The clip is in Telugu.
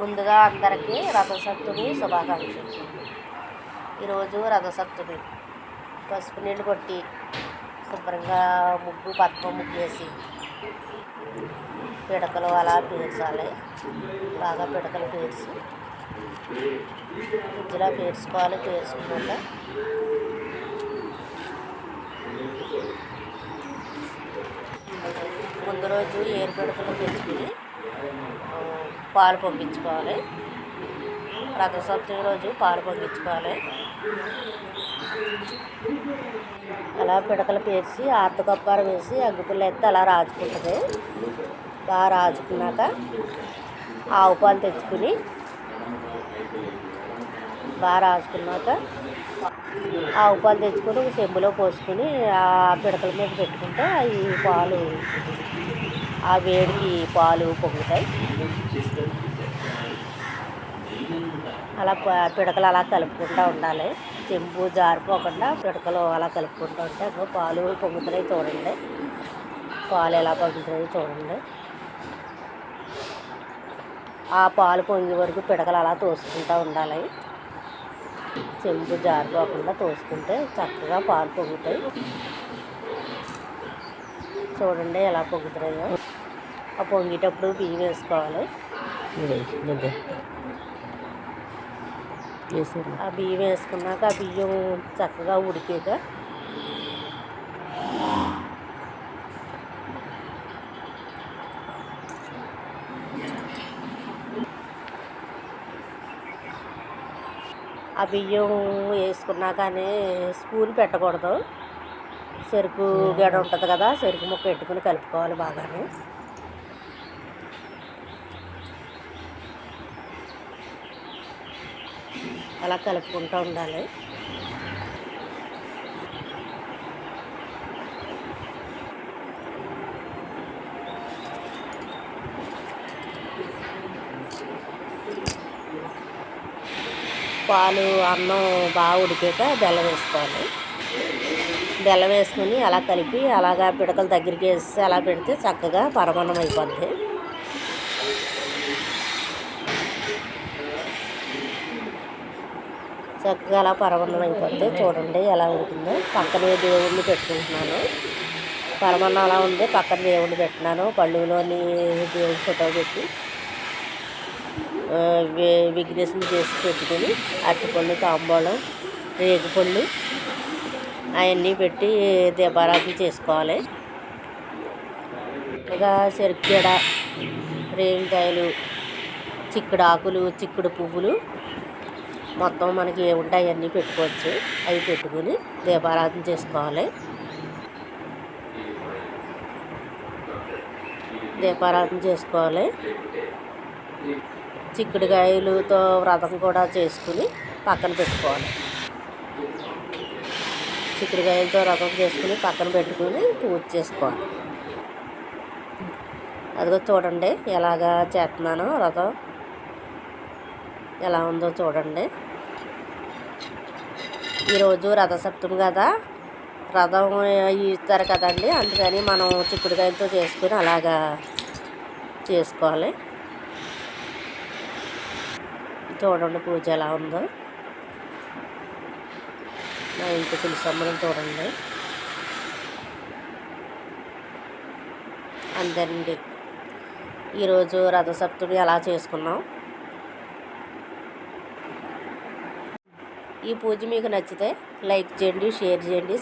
ముందుగా అందరికీ రథసప్తమి శుభాకాంక్షలు. ఈరోజు రథసప్తమి పసుపు నీళ్ళు కొట్టి శుభ్రంగా ముగ్గు పద్మ ముగ్గు వేసి పిడకలు అలా పేర్చాలి బాగా పిడకలు పేర్చి మధ్యలో పేర్చుకోవాలి పేర్చుకున్నాక ముందు రోజు ఏరు పిడకలు పెంచుకుని పాలు పొంగించుకోవాలి రథసప్తమి రోజు పాలు పొంగించుకోవాలి అలా పిడకలు పేర్చి ఆర్తకొప్పార వేసి అగ్గిపుల్ల ఎత్తి అలా రాజుకుంటుంది. బాగా రాజుకున్నాక ఆవు పాలు తెచ్చుకుని బాగా రాజుకున్నాక ఆవు పాలు తెచ్చుకొని ఒక చెంబులో పోసుకొని ఆ పిడకల మీద పెట్టుకుంటే ఈ పాలు ఆ వేడికి పాలు పొంగుతాయి. అలా పిడకలు అలా కలుపుకుంటూ ఉండాలి. చెంబు జారిపోకుండా పిడకలు అలా కలుపుకుంటూ ఉంటే అగో పాలు పొంగుతున్నాయి చూడండి. పాలు ఎలా పొంగుతున్నాయి చూడండి. ఆ పాలు పొంగే వరకు పిడకలు అలా తోసుకుంటూ ఉండాలి. చెంబు జారిపోకుండా తోసుకుంటే చక్కగా పాలు పొంగుతాయి. చూడండి ఎలా పొంగుతున్నాయో. ఆ పొంగేటప్పుడు బియ్యం వేసుకోవాలి. ఆ బియ్యం వేసుకున్నాక ఆ బియ్యం చక్కగా ఉడికాక ఆ బియ్యం వేసుకున్నాకనే స్పూన్ పెట్టకూడదు. చెరుకు గడ ఉంటుంది కదా చెరుకు ముక్క పెట్టుకుని కలుపుకోవాలి బాగానే. అలా కలుపుకుంటూ ఉండాలి. పాలు అన్నం బాగా ఉడికాక బెల్లం వేసుకోవాలి. బెల్లం వేసుకుని అలా కలిపి అలాగా పిడకలు దగ్గరికి వేసి అలా పెడితే చక్కగా పరమాన్నం అయిపోద్ది. చక్కగా అలా పరమాన్నం అయిపోతే చూడండి ఎలా ఉడికిందో. పక్కనే దేవుణ్ణి పెట్టుకుంటున్నాను. పరమాన్నం అలా ఉంది పక్కన దేవుణ్ణి పెట్టినాను. పళ్ళులోని దేవుడి ఫోటో పెట్టి విఘ్నేశం చేసి పెట్టుకొని అరటిపళ్ళు తాంబూలం రేగుపళ్ళు అవన్నీ పెట్టి దీపారాధన చేసుకోవాలి. ఇంకా చెరుకుగడ రేగికాయలు చిక్కుడు ఆకులు చిక్కుడు పువ్వులు మొత్తం మనకి ఏ ఉంటాయి అవన్నీ పెట్టుకోవచ్చు. అవి పెట్టుకుని దీపారాధన చేసుకోవాలి. దీపారాధన చేసుకోవాలి. చిక్కుడుకాయలతో వ్రతం కూడా చేసుకుని పక్కన పెట్టుకోవాలి. చిక్కుడుకాయలతో వ్రతం చేసుకుని పక్కన పెట్టుకుని పూజ చేసుకోవాలి. అదిగో చూడండి ఎలాగా చేస్తున్నానో వ్రతం. ఎలా ఉందో చూడండి. ఈరోజు రథసప్తమి కదా. రథం ఇస్తారు కదండి. అందుకని మనం చిక్కుడుకాయలతో చేసుకుని అలాగా చేసుకోవాలి. చూడండి పూజ ఎలా ఉందో. నా ఇంటి తులసమ్మని చూడండి. అంతేనండి ఈరోజు రథసప్తమి ఎలా చేసుకున్నాం? ఈ పూజ మీకు నచ్చితే లైక్ చేయండి షేర్ చేయండి.